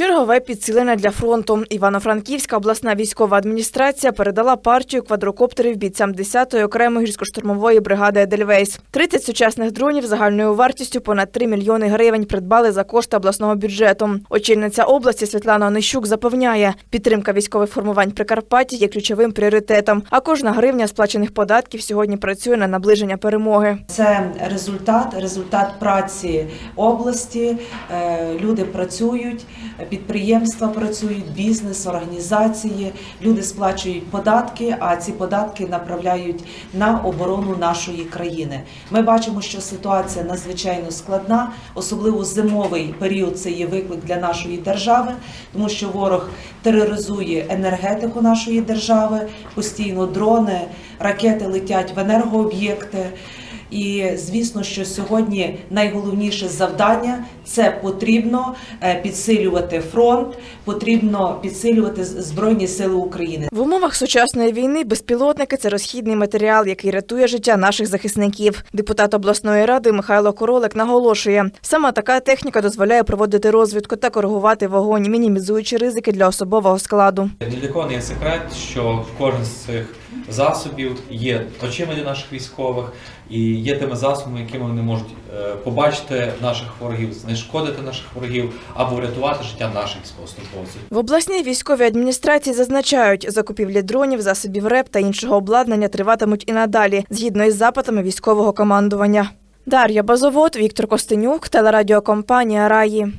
Чергове підсилення для фронту. Івано-Франківська обласна військова адміністрація передала партію квадрокоптерів бійцям 10-ї окремої гірсько-штурмової бригади Едельвейс. 30 сучасних дронів загальною вартістю понад 3 мільйони гривень придбали за кошти обласного бюджету. Очільниця області Світлана Онищук запевняє, підтримка військових формувань Прикарпаття є ключовим пріоритетом. А кожна гривня сплачених податків сьогодні працює на наближення перемоги. Це результат, результат праці області. Е, Люди працюють, підприємства працюють, бізнес, організації. Люди сплачують податки, а ці податки направляють на оборону нашої країни. Ми бачимо, що ситуація надзвичайно складна, особливо зимовий період. Це є виклик для нашої держави, тому що ворог тероризує енергетику нашої держави, постійно дрони, ракети летять в енергооб'єкти. І звісно, що сьогодні найголовніше завдання це потрібно е, підсилювати фронт, потрібно підсилювати збройні сили України. В умовах сучасної війни безпілотники це розхідний матеріал, який рятує життя наших захисників. Депутат обласної ради Михайло Королик наголошує, саме така техніка дозволяє проводити розвідку та коригувати вогонь, мінімізуючи ризики для особового складу. Ні для кого не є секрет, що кожен з цих засобів є очима для наших військових і є тими засобами, якими вони можуть е, побачити наших ворогів, знешкодити наших ворогів або врятувати життя наших військовослужбовців. В обласній військовій адміністрації зазначають, закупівлі дронів, засобів РЕП та іншого обладнання триватимуть і надалі, згідно із запитами військового командування. Дар'я Базовод, Віктор Костенюк, телерадіокомпанія Раї.